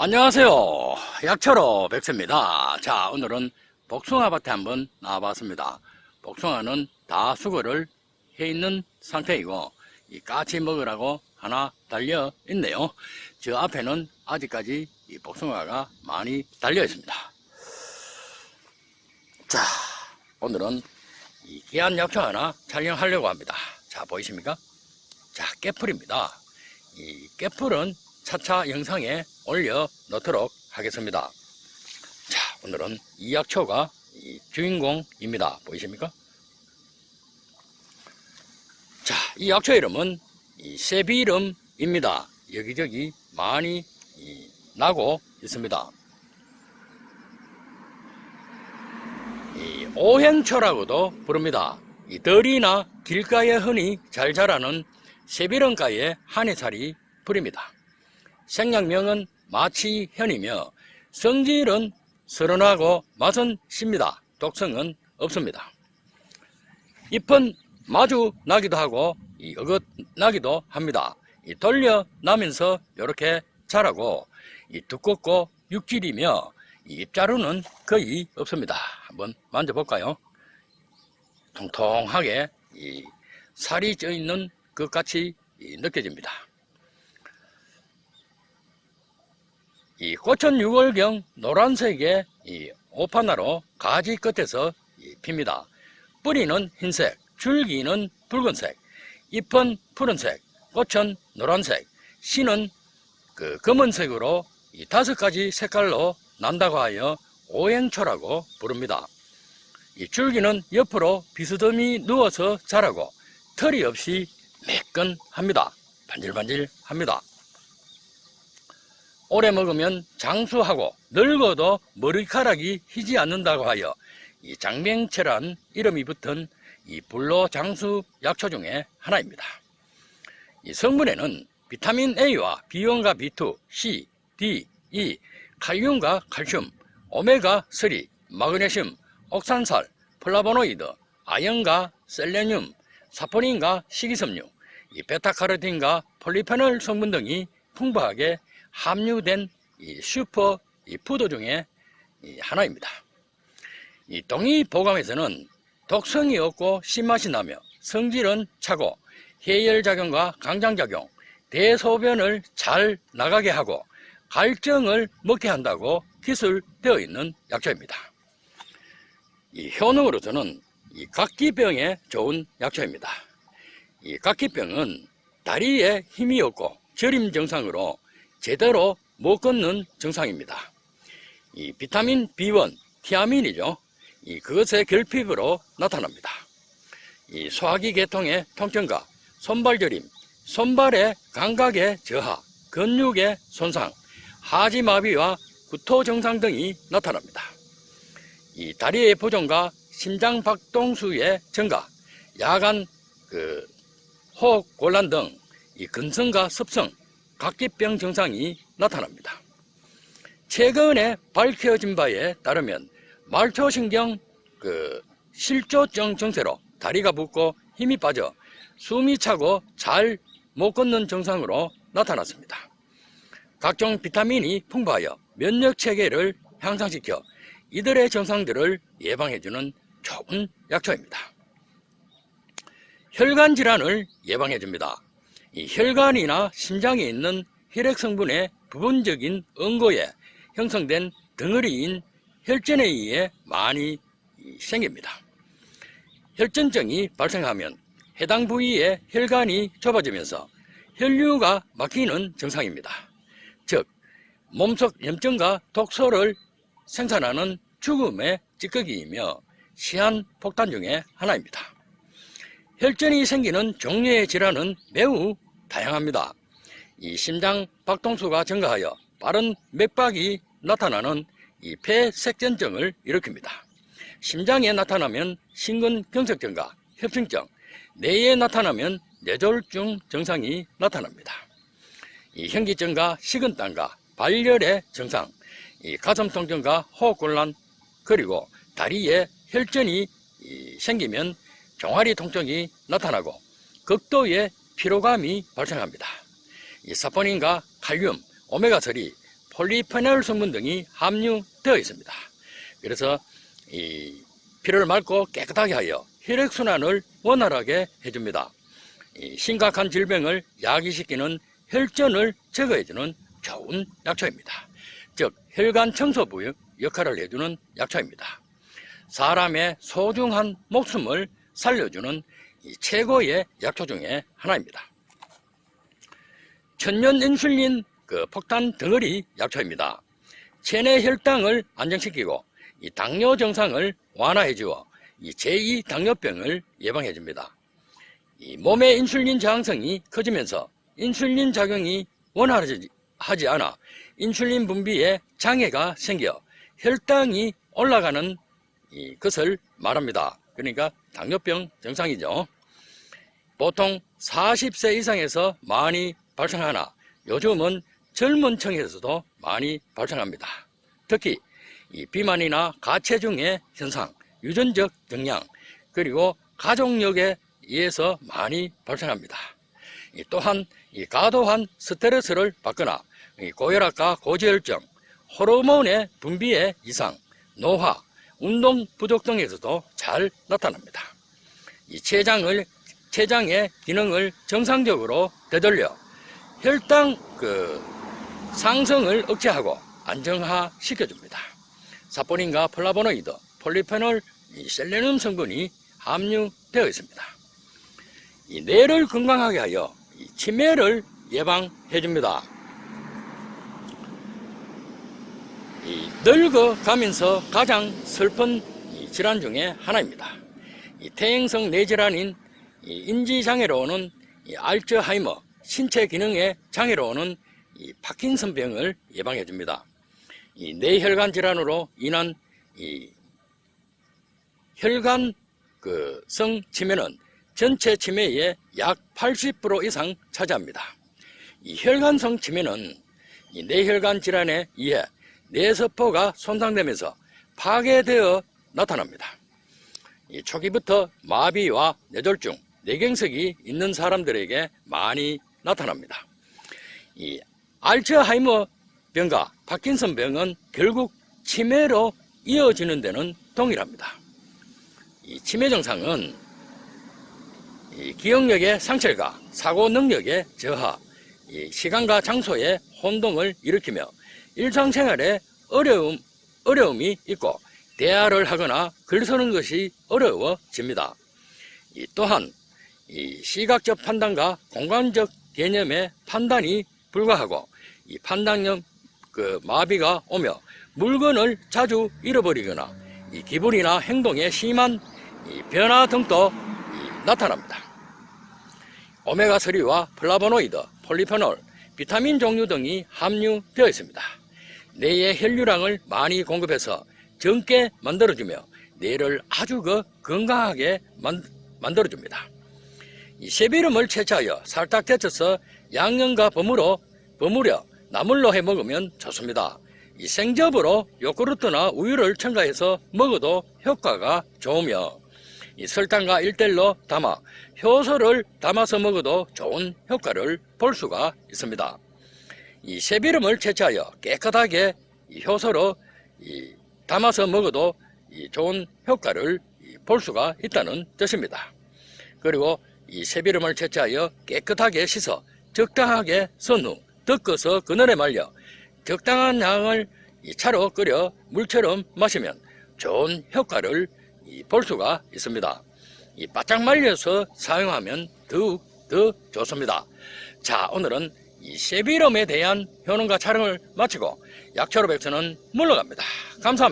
안녕하세요. 약철호 백세입니다. 자, 오늘은 복숭아 밭에 한번 나와봤습니다. 복숭아는 다 수거를 해 있는 상태이고, 이 까치 먹으라고 하나 달려 있네요. 저 앞에는 아직까지 이 복숭아가 많이 달려 있습니다. 자, 오늘은 이 귀한 약초 하나 촬영하려고 합니다. 자, 보이십니까? 자, 깨풀입니다. 이 깨풀은 차차 영상에 올려 놓도록 하겠습니다. 자, 오늘은 이 약초가 이 주인공입니다. 보이십니까? 자, 이 약초 이름은 이 세비름입니다. 여기저기 많이 이 나고 있습니다. 이 오행초라고도 부릅니다. 이 들이나 길가에 흔히 잘 자라는 세비름가의 한해살이 뿌립니다. 생략명은 마치현이며 성질은 서른하고 맛은 씁니다. 독성은 없습니다. 잎은 마주 나기도 하고 이 어긋 나기도 합니다. 이 돌려 나면서 이렇게 자라고 이 두껍고 육질이며 이 잎자루는 거의 없습니다. 한번 만져볼까요? 통통하게 이 살이 쪄 있는 것 같이 이 느껴집니다. 이 꽃은 6월경 노란색의 이 오파나로 가지 끝에서 이 핍니다. 뿌리는 흰색, 줄기는 붉은색, 잎은 푸른색, 꽃은 노란색, 씨는 그 검은색으로 이 다섯 가지 색깔로 난다고 하여 오행초라고 부릅니다. 이 줄기는 옆으로 비스듬히 누워서 자라고 털이 없이 매끈합니다. 반질반질합니다. 오래 먹으면 장수하고 늙어도 머리카락이 희지 않는다고 하여 이 장명채란 이름이 붙은 이 불로 장수 약초 중에 하나입니다. 이 성분에는 비타민 A와 B원과 B2, C, D, E, 칼륨과 칼슘, 오메가 3, 마그네슘, 옥산살, 플라보노이드, 아연과 셀레늄, 사포닌과 식이섬유, 이 베타카로틴과 폴리페놀 성분 등이 풍부하게 함유된 이 슈퍼 이 푸드 중에 이 하나입니다. 이 동이 보감에서는 독성이 없고 신맛이 나며 성질은 차고 해열작용과 강장작용, 대소변을 잘 나가게 하고 갈증을 먹게 한다고 기술되어 있는 약초입니다. 이 효능으로서는 이 각기병에 좋은 약초입니다. 이 각기병은 다리에 힘이 없고 저림 증상으로 제대로 못 걷는 증상입니다. 이 비타민 B1, 티아민이죠. 이 그것의 결핍으로 나타납니다. 이 소화기 계통의 통증과 손발 저림, 손발의 감각의 저하, 근육의 손상, 하지 마비와 구토 증상 등이 나타납니다. 이 다리의 부종과 심장 박동수의 증가, 야간 그 호흡 곤란 등 이 근성과 습성, 각기병 증상이 나타납니다. 최근에 밝혀진 바에 따르면 말초신경 그 실조증 증세로 다리가 붓고 힘이 빠져 숨이 차고 잘 못 걷는 증상으로 나타났습니다. 각종 비타민이 풍부하여 면역 체계를 향상시켜 이들의 증상들을 예방해주는 좋은 약초입니다. 혈관 질환을 예방해줍니다. 이 혈관이나 심장에 있는 혈액 성분의 부분적인 응고에 형성된 덩어리인 혈전에 의해 많이 생깁니다. 혈전증이 발생하면 해당 부위의 혈관이 좁아지면서 혈류가 막히는 증상입니다. 즉, 몸속 염증과 독소를 생산하는 죽음의 찌꺼기이며 시한 폭탄 중의 하나입니다. 혈전이 생기는 종류의 질환은 매우 다양합니다. 이 심장 박동수가 증가하여 빠른 맥박이 나타나는 이 폐색전증을 일으킵니다. 심장에 나타나면 심근경색증과 협심증, 뇌에 나타나면 뇌졸중 증상이 나타납니다. 이 현기증과 식은땀과 발열의 증상, 이 가슴 통증과 호흡곤란, 그리고 다리에 혈전이 생기면 종아리 통증이 나타나고 극도의 피로감이 발생합니다. 이 사포닌과 칼륨, 오메가3, 폴리페놀 성분 등이 함유되어 있습니다. 그래서 이 피를 맑고 깨끗하게 하여 혈액순환을 원활하게 해줍니다. 이 심각한 질병을 야기시키는 혈전을 제거해주는 좋은 약초입니다. 즉 혈관 청소부 역할을 해주는 약초입니다. 사람의 소중한 목숨을 살려주는 이 최고의 약초 중에 하나입니다. 천년 인슐린 그 폭탄 덩어리 약초입니다. 체내 혈당을 안정시키고 이 당뇨 증상을 완화해 주어 이 제2 당뇨병을 예방해 줍니다. 이 몸의 인슐린 저항성이 커지면서 인슐린 작용이 원활하지 하지 않아 인슐린 분비에 장애가 생겨 혈당이 올라가는 이 것을 말합니다. 그러니까 당뇨병 증상이죠. 보통 40세 이상에서 많이 발생하나 요즘은 젊은 층에서도 많이 발생합니다. 특히 이 비만이나 가체중의 현상, 유전적 영양, 그리고 가족력에 의해서 많이 발생합니다. 이 또한 이 과도한 스트레스를 받거나 이 고혈압과 고지혈증, 호르몬의 분비의 이상, 노화, 운동 부족 등에서도 잘 나타납니다. 이 췌장을 췌장의 기능을 정상적으로 되돌려 혈당 그 상승을 억제하고 안정화 시켜줍니다. 사포닌과 플라보노이드, 폴리페놀, 이 셀레늄 성분이 함유되어 있습니다. 이 뇌를 건강하게 하여 이 치매를 예방해 줍니다. 이 늙어가면서 가장 슬픈 이 질환 중에 하나입니다. 이 퇴행성 뇌질환인 이 인지장애로 오는 이 알츠하이머, 신체 기능의 장애로 오는 이 파킨슨 병을 예방해 줍니다. 이 뇌혈관 질환으로 인한 이 혈관 그 성 치매는 전체 치매의 약 80% 이상 차지합니다. 이 혈관성 치매는 이 뇌혈관 질환에 의해 뇌세포가 손상되면서 파괴되어 나타납니다. 이 초기부터 마비와 뇌졸중, 뇌경색이 있는 사람들에게 많이 나타납니다. 이 알츠하이머 병과 파킨슨 병은 결국 치매로 이어지는 데는 동일합니다. 이 치매 증상은 이 기억력의 상실과 사고 능력의 저하, 이 시간과 장소의 혼동을 일으키며 일상생활에 어려움, 어려움이 있고 대화를 하거나 글 쓰는 것이 어려워집니다. 이 또한 이 시각적 판단과 공간적 개념의 판단이 불가하고 이 판단력 그 마비가 오며 물건을 자주 잃어버리거나 이 기분이나 행동에 심한 이 변화 등도 이 나타납니다. 오메가3와 플라보노이드, 폴리페놀, 비타민 종류 등이 함유되어 있습니다. 뇌의 혈류량을 많이 공급해서 적게 만들어주며 뇌를 아주 그 건강하게 만, 만들어줍니다. 이 새비름을 채취하여 살짝 데쳐서 양념과 버무려, 버무려 나물로 해 먹으면 좋습니다. 이 생접으로 요구르트나 우유를 첨가해서 먹어도 효과가 좋으며 이 설탕과 일대일로 담아 효소를 담아서 먹어도 좋은 효과를 볼 수가 있습니다. 이 새비름을 채취하여 깨끗하게 이 효소로 이 담아서 먹어도 이 좋은 효과를 볼 수가 있다는 뜻입니다. 그리고 이 새비름을 채취하여 깨끗하게 씻어 적당하게 선후 덮어서 그늘에 말려 적당한 양을 이 차로 끓여 물처럼 마시면 좋은 효과를 이볼 수가 있습니다. 이 바짝 말려서 사용하면 더욱 더 좋습니다. 자, 오늘은 이 세비름에 대한 효능과 촬영을 마치고 약초로 백서는 물러갑니다. 감사합니다.